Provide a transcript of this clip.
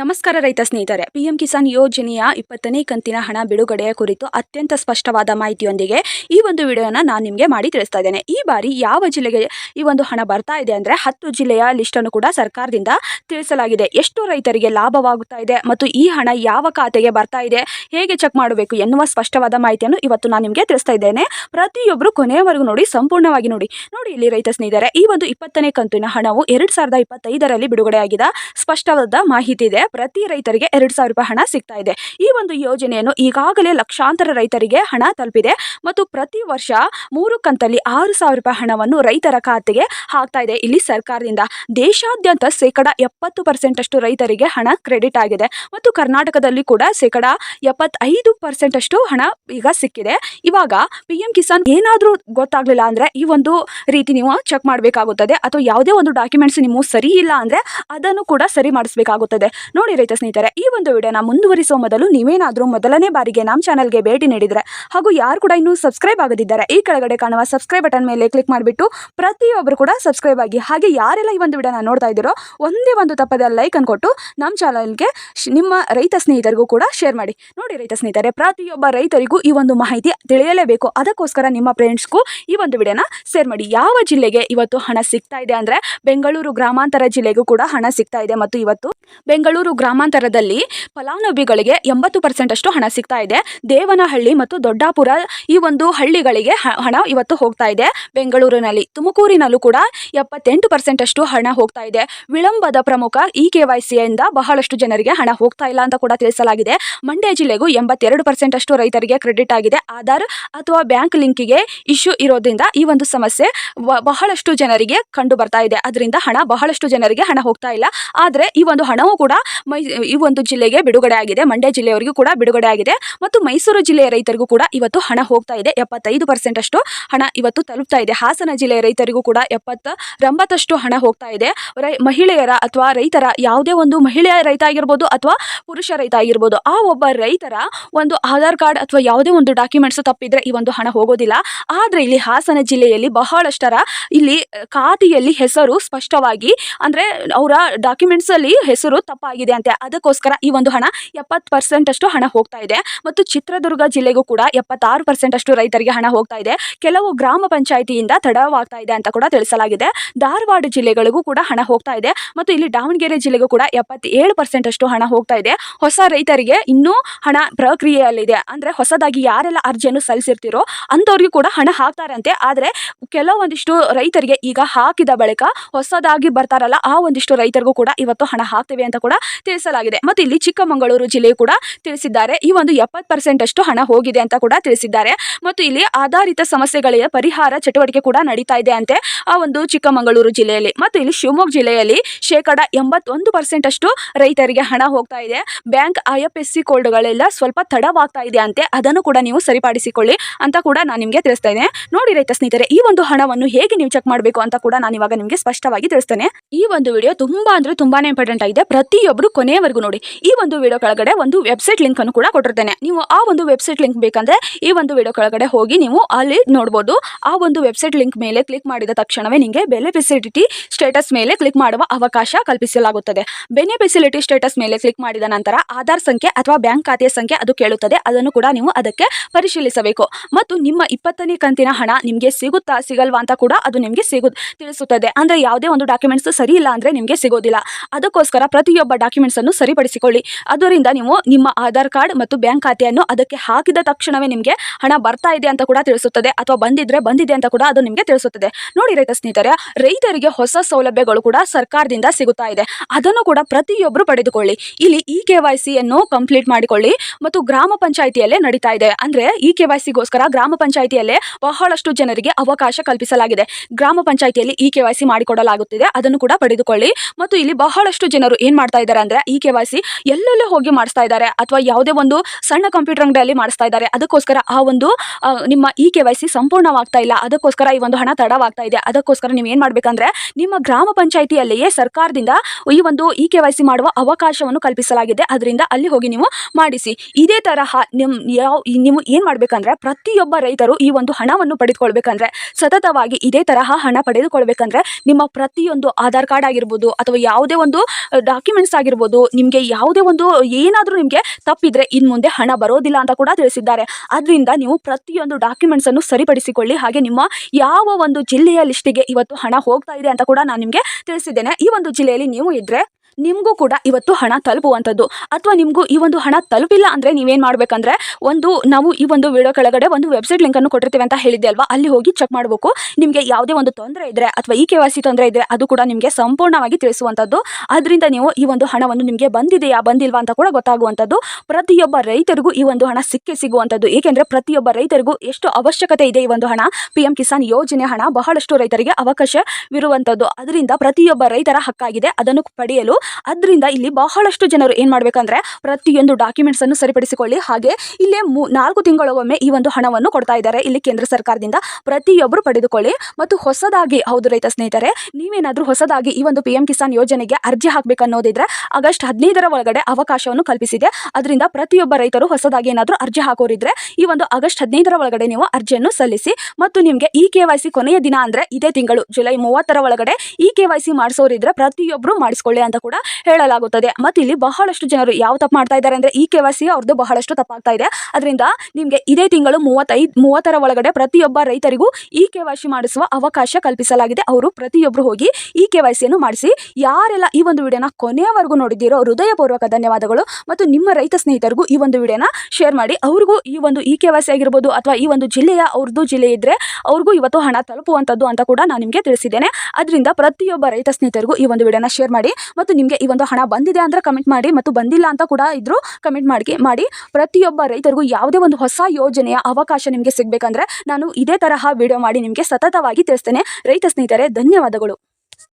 ನಮಸ್ಕಾರ ರೈತ ಸ್ನೇಹಿತರೆ. ಪಿಎಂ ಕಿಸಾನ್ ಯೋಜನೆಯ ಇಪ್ಪತ್ತನೇ ಕಂತಿನ ಹಣ ಬಿಡುಗಡೆಯ ಕುರಿತು ಅತ್ಯಂತ ಸ್ಪಷ್ಟವಾದ ಮಾಹಿತಿಯೊಂದಿಗೆ ಈ ಒಂದು ವಿಡಿಯೋನ ನಾನು ನಿಮಗೆ ಮಾಡಿ ತಿಳಿಸ್ತಾ ಇದ್ದೇನೆ. ಈ ಬಾರಿ ಯಾವ ಜಿಲ್ಲೆಗೆ ಈ ಒಂದು ಹಣ ಬರ್ತಾ ಇದೆ ಅಂದರೆ ಹತ್ತು ಜಿಲ್ಲೆಯ ಲಿಸ್ಟನ್ನು ಕೂಡ ಸರ್ಕಾರದಿಂದ ತಿಳಿಸಲಾಗಿದೆ. ಎಷ್ಟು ರೈತರಿಗೆ ಲಾಭವಾಗುತ್ತಾ ಇದೆ ಮತ್ತು ಈ ಹಣ ಯಾವ ಖಾತೆಗೆ ಬರ್ತಾ ಇದೆ, ಹೇಗೆ ಚೆಕ್ ಮಾಡಬೇಕು ಎನ್ನುವ ಸ್ಪಷ್ಟವಾದ ಮಾಹಿತಿಯನ್ನು ಇವತ್ತು ನಾನು ನಿಮಗೆ ತಿಳಿಸ್ತಾ ಇದ್ದೇನೆ. ಪ್ರತಿಯೊಬ್ಬರು ಕೊನೆಯವರೆಗೂ ನೋಡಿ, ಸಂಪೂರ್ಣವಾಗಿ ನೋಡಿ. ನೋಡಿ ಇಲ್ಲಿ ರೈತ ಸ್ನೇಹಿತರೆ, ಈ ಒಂದು ಇಪ್ಪತ್ತನೇ ಕಂತಿನ ಹಣವು ಎರಡು ಸಾವಿರದ ಇಪ್ಪತ್ತೈದರಲ್ಲಿ ಬಿಡುಗಡೆಯಾಗಿದ. ಸ್ಪಷ್ಟವಾದ ಮಾಹಿತಿ ಇದೆ. ಪ್ರತಿ ರೈತರಿಗೆ ಎರಡು ಸಾವಿರ ರೂಪಾಯಿ ಹಣ ಸಿಗ್ತಾ ಇದೆ. ಈ ಒಂದು ಯೋಜನೆಯನ್ನು ಈಗಾಗಲೇ ಲಕ್ಷಾಂತರ ರೈತರಿಗೆ ಹಣ ತಲುಪಿದೆ ಮತ್ತು ಪ್ರತಿ ವರ್ಷ ಮೂರು ಕಂತಲ್ಲಿ ಆರು ಸಾವಿರ ರೂಪಾಯಿ ಹಣವನ್ನು ರೈತರ ಖಾತೆಗೆ ಹಾಕ್ತಾ ಇದೆ ಇಲ್ಲಿ ಸರ್ಕಾರದಿಂದ. ದೇಶಾದ್ಯಂತ ಶೇಕಡ ಎಪ್ಪತ್ತು ಪರ್ಸೆಂಟ್ ಅಷ್ಟು ರೈತರಿಗೆ ಹಣ ಕ್ರೆಡಿಟ್ ಆಗಿದೆ ಮತ್ತು ಕರ್ನಾಟಕದಲ್ಲಿ ಕೂಡ ಶೇಕಡ ಎಪ್ಪತ್ತೈದು ಪರ್ಸೆಂಟ್ ಅಷ್ಟು ಹಣ ಈಗ ಸಿಕ್ಕಿದೆ. ಇವಾಗ ಪಿ ಎಂ ಕಿಸಾನ್ ಏನಾದರೂ ಗೊತ್ತಾಗ್ಲಿಲ್ಲ ಅಂದ್ರೆ ಈ ಒಂದು ರೀತಿ ನೀವು ಚೆಕ್ ಮಾಡಬೇಕಾಗುತ್ತದೆ ಅಥವಾ ಯಾವುದೇ ಒಂದು ಡಾಕ್ಯುಮೆಂಟ್ಸ್ ನೀವು ಸರಿ ಇಲ್ಲ ಅಂದ್ರೆ ಅದನ್ನು ಕೂಡ ಸರಿ ಮಾಡಿಸಬೇಕಾಗುತ್ತದೆ. ನೋಡಿ ರೈತ ಸ್ನೇಹಿತರೆ, ಈ ಒಂದು ವಿಡಿಯೋನ ಮುಂದುವರಿಸುವ ಮೊದಲು ನೀವೇನಾದರೂ ಮೊದಲನೇ ಬಾರಿಗೆ ನಮ್ಮ ಚಾನಲ್ಗೆ ಭೇಟಿ ನೀಡಿದರೆ ಹಾಗೂ ಯಾರು ಕೂಡ ಇನ್ನೂ ಸಬ್ಸ್ಕ್ರೈಬ್ ಆಗದಿದ್ದಾರೆ ಈ ಕೆಳಗಡೆ ಕಾಣುವ ಸಬ್ಸ್ಕ್ರೈಬ್ ಬಟನ್ ಮೇಲೆ ಕ್ಲಿಕ್ ಮಾಡಿಬಿಟ್ಟು ಪ್ರತಿಯೊಬ್ಬರು ಕೂಡ ಸಬ್ಸ್ಕ್ರೈಬ್ ಆಗಿ ಹಾಗೆ ಯಾರೆಲ್ಲ ಈ ಒಂದು ವಿಡಿಯೋನ ನೋಡ್ತಾ ಇದ್ದೀರೋ ಒಂದೇ ಒಂದು ತಪ್ಪದ ಲೈಕ್ ಅನ್ನು ಕೊಟ್ಟು ನಮ್ಮ ಚಾನಲ್ಗೆ ನಿಮ್ಮ ರೈತ ಸ್ನೇಹಿತರಿಗೂ ಕೂಡ ಶೇರ್ ಮಾಡಿ. ನೋಡಿ ರೈತ ಸ್ನೇಹಿತರೆ, ಪ್ರತಿಯೊಬ್ಬ ರೈತರಿಗೂ ಈ ಒಂದು ಮಾಹಿತಿ ತಿಳಿಯಲೇಬೇಕು. ಅದಕ್ಕೋಸ್ಕರ ನಿಮ್ಮ ಫ್ರೆಂಡ್ಸ್ಗೂ ಈ ಒಂದು ವಿಡಿಯೋನ ಶೇರ್ ಮಾಡಿ. ಯಾವ ಜಿಲ್ಲೆಗೆ ಇವತ್ತು ಹಣ ಸಿಗ್ತಾ ಇದೆ ಅಂದರೆ, ಬೆಂಗಳೂರು ಗ್ರಾಮಾಂತರ ಜಿಲ್ಲೆಗೂ ಕೂಡ ಹಣ ಸಿಗ್ತಾ ಇದೆ ಮತ್ತು ಇವತ್ತು ಬೆಂಗಳೂರು ಗ್ರಾಮಾಂತರದಲ್ಲಿ ಫಲಾನುಭವಿಗಳಿಗೆ ಎಂಬತ್ತು ಪರ್ಸೆಂಟ್ ಅಷ್ಟು ಹಣ ಸಿಗ್ತಾ ಇದೆ. ದೇವನಹಳ್ಳಿ ಮತ್ತು ದೊಡ್ಡಾಪುರ ಈ ಒಂದು ಹಳ್ಳಿಗಳಿಗೆ ಹಣ ಇವತ್ತು ಹೋಗ್ತಾ ಇದೆ. ಬೆಂಗಳೂರಿನಲ್ಲಿ, ತುಮಕೂರಿನಲ್ಲೂ ಕೂಡ ಎಪ್ಪತ್ತೆಂಟು ಪರ್ಸೆಂಟ್ ಅಷ್ಟು ಹಣ ಹೋಗ್ತಾ ಇದೆ. ವಿಳಂಬದ ಪ್ರಮುಖ ಇ ಕೆ ವೈ ಸಿಯಿಂದ ಬಹಳಷ್ಟು ಜನರಿಗೆ ಹಣ ಹೋಗ್ತಾ ಇಲ್ಲ ಅಂತ ಕೂಡ ತಿಳಿಸಲಾಗಿದೆ. ಮಂಡ್ಯ ಜಿಲ್ಲೆಗೂ ಎಂಬತ್ತೆರಡು ಪರ್ಸೆಂಟ್ ಅಷ್ಟು ರೈತರಿಗೆ ಕ್ರೆಡಿಟ್ ಆಗಿದೆ. ಆಧಾರ್ ಅಥವಾ ಬ್ಯಾಂಕ್ ಲಿಂಕಿಗೆ ಇಶ್ಯೂ ಇರೋದ್ರಿಂದ ಈ ಒಂದು ಸಮಸ್ಯೆ ಬಹಳಷ್ಟು ಜನರಿಗೆ ಕಂಡು ಬರ್ತಾ ಇದೆ. ಅದರಿಂದ ಹಣ, ಬಹಳಷ್ಟು ಜನರಿಗೆ ಹಣ ಹೋಗ್ತಾ ಇಲ್ಲ. ಆದರೆ ಈ ಒಂದು ಹಣವೂ ಕೂಡ ಮೈ, ಈ ಒಂದು ಜಿಲ್ಲೆಗೆ ಬಿಡುಗಡೆ ಆಗಿದೆ. ಮಂಡ್ಯ ಜಿಲ್ಲೆಯವರಿಗೂ ಕೂಡ ಬಿಡುಗಡೆ ಆಗಿದೆ. ಮತ್ತು ಮೈಸೂರು ಜಿಲ್ಲೆಯ ರೈತರಿಗೂ ಕೂಡ ಇವತ್ತು ಹಣ ಹೋಗ್ತಾ ಇದೆ. ಎಪ್ಪತ್ತೈದು ಪರ್ಸೆಂಟ್ ಅಷ್ಟು ಹಣ ಇವತ್ತು ತಲುಪ್ತಾ ಇದೆ. ಹಾಸನ ಜಿಲ್ಲೆಯ ರೈತರಿಗೂ ಕೂಡ ಎಪ್ಪತ್ತರಂಬತ್ತಷ್ಟು ಹಣ ಹೋಗ್ತಾ ಇದೆ. ಮಹಿಳೆಯರ ಅಥವಾ ರೈತರ ಯಾವುದೇ ಒಂದು ಮಹಿಳೆಯ ರೈತ ಆಗಿರ್ಬೋದು ಅಥವಾ ಪುರುಷ ರೈತ ಆಗಿರ್ಬೋದು, ಆ ಒಬ್ಬ ರೈತರ ಒಂದು ಆಧಾರ್ ಕಾರ್ಡ್ ಅಥವಾ ಯಾವುದೇ ಒಂದು ಡಾಕ್ಯುಮೆಂಟ್ಸ್ ತಪ್ಪಿದ್ರೆ ಈ ಒಂದು ಹಣ ಹೋಗೋದಿಲ್ಲ. ಆದರೆ ಇಲ್ಲಿ ಹಾಸನ ಜಿಲ್ಲೆಯಲ್ಲಿ ಬಹಳಷ್ಟರ ಇಲ್ಲಿ ಖಾತೆಯಲ್ಲಿ ಹೆಸರು ಸ್ಪಷ್ಟವಾಗಿ ಅಂದರೆ ಅವರ ಡಾಕ್ಯುಮೆಂಟ್ಸ್ ಅಲ್ಲಿ ಹೆಸರು ತಪ್ಪಾಗಿದೆ. ಅಂತೆ. ಅದಕ್ಕೋಸ್ಕರ ಈ ಒಂದು ಹಣ ಎಪ್ಪತ್ತು ಪರ್ಸೆಂಟ್ ಅಷ್ಟು ಹಣ ಹೋಗ್ತಾ ಇದೆ. ಮತ್ತು ಚಿತ್ರದುರ್ಗ ಜಿಲ್ಲೆಗೂ ಕೂಡ ಎಪ್ಪತ್ತಾರು ಪರ್ಸೆಂಟ್ ಅಷ್ಟು ರೈತರಿಗೆ ಹಣ ಹೋಗ್ತಾ ಇದೆ. ಕೆಲವು ಗ್ರಾಮ ಪಂಚಾಯಿತಿಯಿಂದ ತಡವಾಗ್ತಾ ಇದೆ ಅಂತ ಕೂಡ ತಿಳಿಸಲಾಗಿದೆ. ಧಾರವಾಡ ಜಿಲ್ಲೆಗಳಿಗೂ ಕೂಡ ಹಣ ಹೋಗ್ತಾ ಇದೆ. ಮತ್ತು ಇಲ್ಲಿ ದಾವಣಗೆರೆ ಜಿಲ್ಲೆಗೂ ಕೂಡ ಎಪ್ಪತ್ತೇಳು ಪರ್ಸೆಂಟ್ ಅಷ್ಟು ಹಣ ಹೋಗ್ತಾ ಇದೆ. ಹೊಸ ರೈತರಿಗೆ ಇನ್ನೂ ಹಣ ಪ್ರಕ್ರಿಯೆಯಲ್ಲಿದೆ. ಅಂದರೆ ಹೊಸದಾಗಿ ಯಾರೆಲ್ಲ ಅರ್ಜಿಯನ್ನು ಸಲ್ಲಿಸಿರ್ತಿರೋ ಅಂಥವ್ರಿಗೂ ಕೂಡ ಹಣ ಹಾಕ್ತಾರಂತೆ ಆದರೆ ಕೆಲವೊಂದಿಷ್ಟು ರೈತರಿಗೆ ಈಗ ಹಾಕಿದ ಬಳಿಕ ಹೊಸದಾಗಿ ಬರ್ತಾರಲ್ಲ, ಆ ಒಂದಿಷ್ಟು ರೈತರಿಗೂ ಕೂಡ ಇವತ್ತು ಹಣ ಹಾಕ್ತೇವೆ ಅಂತ ಕೂಡ ತಿಳಿಸಲಾಗಿದೆ. ಮತ್ತು ಇಲ್ಲಿ ಚಿಕ್ಕಮಗಳೂರು ಜಿಲ್ಲೆಯು ಕೂಡ ತಿಳಿಸಿದ್ದಾರೆ. ಈ ಒಂದು ಎಪ್ಪತ್ತು ಪರ್ಸೆಂಟ್ ಅಷ್ಟು ಹಣ ಹೋಗಿದೆ ಅಂತ ಕೂಡ ತಿಳಿಸಿದ್ದಾರೆ. ಮತ್ತು ಇಲ್ಲಿ ಆಧಾರಿತ ಸಮಸ್ಯೆಗಳಿಗೆ ಪರಿಹಾರ ಚಟುವಟಿಕೆ ಕೂಡ ನಡೀತಾ ಇದೆ ಅಂತೆ ಆ ಒಂದು ಚಿಕ್ಕಮಗಳೂರು ಜಿಲ್ಲೆಯಲ್ಲಿ. ಮತ್ತು ಇಲ್ಲಿ ಶಿವಮೊಗ್ಗ ಜಿಲ್ಲೆಯಲ್ಲಿ ಶೇಕಡ ಎಂಬತ್ತೊಂದು ಪರ್ಸೆಂಟ್ ಅಷ್ಟು ರೈತರಿಗೆ ಹಣ ಹೋಗ್ತಾ ಇದೆ. Bank I F S C ಕೋಡ್ಗಳೆಲ್ಲ ಸ್ವಲ್ಪ ತಡವಾಗ್ತಾ ಇದೆ ಅಂತೆ. ಅದನ್ನು ಕೂಡ ನೀವು ಸರಿಪಡಿಸಿಕೊಳ್ಳಿ ಅಂತ ಕೂಡ ನಾನು ನಿಮಗೆ ತಿಳಿಸ್ತಾ ಇದ್ದೇನೆ. ನೋಡಿ ರೈತ ಸ್ನೇಹಿತರೆ, ಈ ಒಂದು ಹಣವನ್ನು ಹೇಗೆ ನೀವು ಚೆಕ್ ಮಾಡಬೇಕು ಅಂತ ಕೂಡ ನಾನು ಇವಾಗ ನಿಮಗೆ ಸ್ಪಷ್ಟವಾಗಿ ತಿಳಿಸ್ತೇನೆ. ಈ ಒಂದು ವಿಡಿಯೋ ತುಂಬಾ ಅಂದ್ರೆ ತುಂಬಾನೇ ಇಂಪಾರ್ಟೆಂಟ್ ಆಗಿದೆ. ಪ್ರತಿಯೊಬ್ಬರು ಕೊನೆಯವರೆಗೂ ನೋಡಿ. ಈ ಒಂದು ವಿಡಿಯೋ ಕೆಳಗಡೆ ಒಂದು ವೆಬ್ಸೈಟ್ ಲಿಂಕ್ ಅನ್ನು ಕೂಡ ಕೊಟ್ಟಿರ್ತೇನೆ. ನೀವು ಆ ಒಂದು ವೆಬ್ಸೈಟ್ ಲಿಂಕ್ ಬೇಕಂದ್ರೆ ಈ ಒಂದು ವಿಡಿಯೋ ಕೆಳಗಡೆ ಹೋಗಿ ನೀವು ಅಲ್ಲಿ ನೋಡ್ಬೋದು. ಆ ಒಂದು ವೆಬ್ಸೈಟ್ ಲಿಂಕ್ ಮೇಲೆ ಕ್ಲಿಕ್ ಮಾಡಿದ ತಕ್ಷಣವೇ ನಿಮಗೆ ಫೆಸಿಲಿಟಿ ಸ್ಟೇಟಸ್ ಮೇಲೆ ಕ್ಲಿಕ್ ಮಾಡುವ ಅವಕಾಶ ಕಲ್ಪಿಸಲಾಗುತ್ತದೆ. ಬೆನಿಫಿಸಿಲಿಟಿ ಸ್ಟೇಟಸ್ ಮೇಲೆ ಕ್ಲಿಕ್ ಮಾಡಿದ ನಂತರ ಆಧಾರ್ ಸಂಖ್ಯೆ ಅಥವಾ ಬ್ಯಾಂಕ್ ಖಾತೆಯ ಸಂಖ್ಯೆ ಅದು ಕೇಳುತ್ತದೆ. ಅದನ್ನು ಕೂಡ ನೀವು ಅದಕ್ಕೆ ಪರಿಶೀಲಿಸಬೇಕು. ಮತ್ತು ನಿಮ್ಮ ಇಪ್ಪತ್ತನೇ ಕಂತಿನ ಹಣ ನಿಮಗೆ ಸಿಗುತ್ತಾ ಸಿಗಲ್ವಾ ಅಂತ ಕೂಡ ಅದು ನಿಮಗೆ ಸಿಗು ತಿಳಿಸುತ್ತದೆ. ಅಂದರೆ ಯಾವುದೇ ಒಂದು ಡಾಕ್ಯುಮೆಂಟ್ಸ್ ಸರಿ ಇಲ್ಲ ಅಂದರೆ ನಿಮಗೆ ಸಿಗೋದಿಲ್ಲ. ಅದಕ್ಕೋಸ್ಕರ ಪ್ರತಿಯೊಬ್ಬ ಡಾಕ್ಯುಮೆಂಟ್ಸ್ ಅನ್ನು ಸರಿಪಡಿಸಿಕೊಳ್ಳಿ. ಅದರಿಂದ ನೀವು ನಿಮ್ಮ ಆಧಾರ್ ಕಾರ್ಡ್ ಮತ್ತು ಬ್ಯಾಂಕ್ ಖಾತೆಯನ್ನು ಅದಕ್ಕೆ ಹಾಕಿದ ತಕ್ಷಣವೇ ನಿಮಗೆ ಹಣ ಬರ್ತಾ ಇದೆ ಅಂತ ಕೂಡ ತಿಳಿಸುತ್ತದೆ. ಅಥವಾ ಬಂದಿದ್ರೆ ಬಂದಿದೆ ಅಂತ ಕೂಡ ಅದು ನಿಮಗೆ ತಿಳಿಸುತ್ತದೆ. ನೋಡಿ ರೈತ ಸ್ನೇಹಿತರೆ, ರೈತರಿಗೆ ಹೊಸ ಸೌಲಭ್ಯಗಳು ಕೂಡ ಸರ್ಕಾರದಿಂದ ಸಿಗುತ್ತಾ ಇದೆ. ಅದನ್ನು ಕೂಡ ಪ್ರತಿಯೊಬ್ಬರು ಪಡೆದುಕೊಳ್ಳಿ. ಇಲ್ಲಿ ಇ ಕೆ ವೈ ಸಿಯನ್ನು ಕಂಪ್ಲೀಟ್ ಮಾಡಿಕೊಳ್ಳಿ ಮತ್ತು ಗ್ರಾಮ ಪಂಚಾಯಿತಿಯಲ್ಲೇ ನಡೀತಾ ಇದೆ. ಅಂದ್ರೆ ಇ ಕೆ ವೈ ಸಿಗೋಸ್ಕರ ಗ್ರಾಮ ಪಂಚಾಯಿತಿಯಲ್ಲೇ ಬಹಳಷ್ಟು ಜನರಿಗೆ ಅವಕಾಶ ಕಲ್ಪಿಸಲಾಗಿದೆ. ಗ್ರಾಮ ಪಂಚಾಯಿತಿಯಲ್ಲಿ ಇ ಕೆ ವೈ ಸಿ ಮಾಡಿಕೊಡಲಾಗುತ್ತಿದೆ. ಅದನ್ನು ಕೂಡ ಪಡೆದುಕೊಳ್ಳಿ. ಮತ್ತು ಇಲ್ಲಿ ಬಹಳಷ್ಟು ಜನರು ಏನ್ ಮಾಡ್ತಾ ಇದ್ದಾರೆ? ಅಂದ್ರೆ ಈ ಕೆ ವೈ ಎಲ್ಲೆಲ್ಲೋ ಹೋಗಿ ಮಾಡಿಸ್ತಾ ಇದ್ದಾರೆ ಅಥವಾ ಯಾವುದೇ ಒಂದು ಸಣ್ಣ ಕಂಪ್ಯೂಟರ್ ಅಂಗಡಿಯಲ್ಲಿ ಮಾಡಿಸ್ತಾ ಇದ್ದಾರೆ. ಅದಕ್ಕೋಸ್ಕರ ಆ ಒಂದು ನಿಮ್ಮ ಇ ಕೆ ವೈ ಸಿ ಸಂಪೂರ್ಣವಾಗ್ತಾ ಇಲ್ಲ. ಅದಕ್ಕೋಸ್ಕರ ಈ ಒಂದು ಹಣ ತಡವಾಗ್ತಾ ಇದೆ. ಅದಕ್ಕೋಸ್ಕರ ನೀವು ಏನು ಮಾಡಬೇಕಂದ್ರೆ ನಿಮ್ಮ ಗ್ರಾಮ ಪಂಚಾಯಿತಿಯಲ್ಲಿಯೇ ಸರ್ಕಾರದಿಂದ ಈ ಒಂದು ಇ ಕೆ ವೈ ಮಾಡುವ ಅವಕಾಶವನ್ನು ಕಲ್ಪಿಸಲಾಗಿದೆ. ಅದರಿಂದ ಅಲ್ಲಿ ಹೋಗಿ ನೀವು ಮಾಡಿಸಿ. ಇದೇ ತರಹ ನಿಮ್ ಯಾವ, ನೀವು ಏನು ಮಾಡಬೇಕಂದ್ರೆ ಪ್ರತಿಯೊಬ್ಬ ರೈತರು ಈ ಒಂದು ಹಣವನ್ನು ಪಡೆದುಕೊಳ್ಬೇಕಂದ್ರೆ, ಸತತವಾಗಿ ಇದೇ ತರಹ ಹಣ ಪಡೆದುಕೊಳ್ಬೇಕಂದ್ರೆ ನಿಮ್ಮ ಪ್ರತಿಯೊಂದು ಆಧಾರ್ ಕಾರ್ಡ್ ಆಗಿರ್ಬೋದು ಅಥವಾ ಯಾವುದೇ ಒಂದು ಡಾಕ್ಯುಮೆಂಟ್ಸ್ ಆಗಿರ್ಬೋದು ನಿಮಗೆ ಯಾವುದೇ ಒಂದು ಏನಾದರೂ ನಿಮಗೆ ತಪ್ಪಿದ್ರೆ ಇನ್ನು ಮುಂದೆ ಹಣ ಬರೋದಿಲ್ಲ ಅಂತ ಕೂಡ ತಿಳಿಸಿದ್ದಾರೆ. ಅದರಿಂದ ನೀವು ಪ್ರತಿಯೊಂದು ಡಾಕ್ಯುಮೆಂಟ್ಸ್ ಅನ್ನು ಸರಿಪಡಿಸಿಕೊಳ್ಳಿ. ಹಾಗೆ ನಿಮ್ಮ ಯಾವ ಒಂದು ಜಿಲ್ಲೆಯ ಲಿಸ್ಟಿಗೆ ಇವತ್ತು ಹಣ ಹೋಗ್ತಾ ಇದೆ ಅಂತ ಕೂಡ ನಾನು ನಿಮಗೆ ತಿಳಿಸಿದ್ದೇನೆ. ಈ ಒಂದು ಜಿಲ್ಲೆಯಲ್ಲಿ ನೀವು ಇದ್ರೆ ನಿಮಗೂ ಕೂಡ ಇವತ್ತು ಹಣ ತಲುಪುವಂಥದ್ದು. ಅಥವಾ ನಿಮಗೂ ಈ ಒಂದು ಹಣ ತಲುಪಿಲ್ಲ ಅಂದರೆ ನೀವೇನು ಮಾಡಬೇಕಂದ್ರೆ ಒಂದು ನಾವು ಈ ಒಂದು ವಿಡಿಯೋ ಕೆಳಗಡೆ ಒಂದು ವೆಬ್ಸೈಟ್ ಲಿಂಕನ್ನು ಕೊಟ್ಟಿರ್ತೀವಿ ಅಂತ ಹೇಳಿದ್ದೆ ಅಲ್ವಾ? ಅಲ್ಲಿ ಹೋಗಿ ಚೆಕ್ ಮಾಡಬೇಕು. ನಿಮಗೆ ಯಾವುದೇ ಒಂದು ತೊಂದರೆ ಇದ್ದರೆ ಅಥವಾ ಈ ಕೆ ತೊಂದರೆ ಇದ್ದರೆ ಅದು ಕೂಡ ನಿಮಗೆ ಸಂಪೂರ್ಣವಾಗಿ ತಿಳಿಸುವಂಥದ್ದು. ಅದರಿಂದ ನೀವು ಈ ಒಂದು ಹಣವನ್ನು ನಿಮಗೆ ಬಂದಿದೆಯಾ, ಬಂದಿಲ್ವಾ ಅಂತ ಕೂಡ ಗೊತ್ತಾಗುವಂಥದ್ದು. ಪ್ರತಿಯೊಬ್ಬ ರೈತರಿಗೂ ಈ ಒಂದು ಹಣ ಸಿಕ್ಕೇ ಸಿಗುವಂಥದ್ದು. ಏಕೆಂದರೆ ಪ್ರತಿಯೊಬ್ಬ ರೈತರಿಗೂ ಎಷ್ಟು ಅವಶ್ಯಕತೆ ಇದೆ ಈ ಒಂದು ಹಣ? ಪಿ ಕಿಸಾನ್ ಯೋಜನೆ ಹಣ ಬಹಳಷ್ಟು ರೈತರಿಗೆ ಅವಕಾಶವಿರುವಂಥದ್ದು. ಅದರಿಂದ ಪ್ರತಿಯೊಬ್ಬ ರೈತರ ಹಕ್ಕಾಗಿದೆ. ಅದನ್ನು ಪಡೆಯಲು ಅದರಿಂದ ಇಲ್ಲಿ ಬಹಳಷ್ಟು ಜನರು ಏನು ಮಾಡಬೇಕಂದ್ರೆ ಪ್ರತಿಯೊಂದು ಡಾಕ್ಯುಮೆಂಟ್ಸ್ ಅನ್ನು ಸರಿಪಡಿಸಿಕೊಳ್ಳಿ. ಹಾಗೆ ಇಲ್ಲೇ ಮೂ ನಾಲ್ಕು ತಿಂಗಳಿಗೊಮ್ಮೆ ಈ ಒಂದು ಹಣವನ್ನು ಕೊಡ್ತಾ ಇದ್ದಾರೆ. ಇಲ್ಲಿ ಕೇಂದ್ರ ಸರ್ಕಾರದಿಂದ ಪ್ರತಿಯೊಬ್ಬರು ಪಡೆದುಕೊಳ್ಳಿ. ಮತ್ತು ಹೊಸದಾಗಿ, ಹೌದು ರೈತ ಸ್ನೇಹಿತರೆ, ನೀವೇನಾದರೂ ಹೊಸದಾಗಿ ಈ ಒಂದು ಪಿ ಎಂ ಕಿಸಾನ್ ಯೋಜನೆಗೆ ಅರ್ಜಿ ಹಾಕಬೇಕನ್ನೋದಿದ್ರೆ ಆಗಸ್ಟ್ ಹದಿನೈದರ ಒಳಗಡೆ ಅವಕಾಶವನ್ನು ಕಲ್ಪಿಸಿದೆ. ಅದರಿಂದ ಪ್ರತಿಯೊಬ್ಬ ರೈತರು ಹೊಸದಾಗಿ ಏನಾದರೂ ಅರ್ಜಿ ಹಾಕೋರಿದ್ರೆ ಈ ಒಂದು ಆಗಸ್ಟ್ ಹದಿನೈದರ ಒಳಗಡೆ ನೀವು ಅರ್ಜಿಯನ್ನು ಸಲ್ಲಿಸಿ. ಮತ್ತು ನಿಮಗೆ ಈ ಕೆ ಕೊನೆಯ ದಿನ ಅಂದರೆ ಇದೇ ತಿಂಗಳು ಜುಲೈ ಮೂವತ್ತರ ಒಳಗಡೆ ಈ ಕೆ ವೈ ಸಿ ಮಾಡಿಸೋರಿದ್ರೆ ಪ್ರತಿಯೊಬ್ಬರು ಮಾಡಿಸ್ಕೊಳ್ಳಿ ಅಂತ ಕೂಡ ಹೇಳಲಾಗುತ್ತದೆ. ಮತ್ತು ಇಲ್ಲಿ ಬಹಳಷ್ಟು ಜನರು ಯಾವ ತಪ್ಪು ಮಾಡ್ತಾ ಇದ್ದಾರೆ ಅಂದರೆ ಈ ಕೆ ವೈ ಸಿ ಅವ್ರದ್ದು ಬಹಳಷ್ಟು ತಪ್ಪಾಗ್ತಾ ಇದೆ. ಅದರಿಂದ ನಿಮಗೆ ಇದೇ ತಿಂಗಳು ಮೂವತ್ತೈದು, ಮೂವತ್ತರ ಒಳಗಡೆ ಪ್ರತಿಯೊಬ್ಬ ರೈತರಿಗೂ ಈ ಕೆ ವೈ ಸಿ ಮಾಡಿಸುವ ಅವಕಾಶ ಕಲ್ಪಿಸಲಾಗಿದೆ. ಅವರು ಪ್ರತಿಯೊಬ್ಬರು ಹೋಗಿ ಈ ಕೆ ವೈ ಸಿಯನ್ನು ಮಾಡಿಸಿ ಯಾರೆಲ್ಲ ಈ ಒಂದು ವಿಡಿಯೋನ ಕೊನೆಯವರೆಗೂ ನೋಡಿದ್ದೀರೋ ಹೃದಯಪೂರ್ವಕ ಧನ್ಯವಾದಗಳು. ಮತ್ತು ನಿಮ್ಮ ರೈತ ಸ್ನೇಹಿತರಿಗೂ ಈ ಒಂದು ವಿಡಿಯೋನ ಶೇರ್ ಮಾಡಿ. ಅವ್ರಿಗೂ ಈ ಒಂದು ಇ ಕೆ ವೈ ಆಗಿರ್ಬೋದು ಅಥವಾ ಈ ಒಂದು ಜಿಲ್ಲೆಯ ಅವ್ರದ್ದು ಜಿಲ್ಲೆ ಇದ್ದರೆ ಅವ್ರಿಗೂ ಇವತ್ತು ಹಣ ತಲುಪುವಂಥದ್ದು ಅಂತ ಕೂಡ ನಾನು ನಿಮಗೆ ತಿಳಿಸಿದ್ದೇನೆ. ಅದರಿಂದ ಪ್ರತಿಯೊಬ್ಬ ರೈತ ಸ್ನೇಹಿತರಿಗೂ ಈ ಒಂದು ವಿಡಿಯೋನ ಶೇರ್ ಮಾಡಿ. ಮತ್ತು ನಿಮಗೆ ಈ ಒಂದು ಹಣ ಬಂದಿದೆ ಅಂದರೆ ಕಮೆಂಟ್ ಮಾಡಿ ಮತ್ತು ಬಂದಿಲ್ಲ ಅಂತ ಕೂಡ ಇದ್ರೂ ಕಮೆಂಟ್ ಮಾಡಿ ಮಾಡಿ ಪ್ರತಿಯೊಬ್ಬ ರೈತರಿಗೂ ಯಾವುದೇ ಒಂದು ಹೊಸ ಯೋಜನೆಯ ಅವಕಾಶ ನಿಮಗೆ ಸಿಗಬೇಕಂದ್ರೆ ನಾನು ಇದೇ ತರಹ ವಿಡಿಯೋ ಮಾಡಿ ನಿಮಗೆ ಸತತವಾಗಿ ತಿಳಿಸ್ತೇನೆ. ರೈತ ಸ್ನೇಹಿತರೆ, ಧನ್ಯವಾದಗಳು.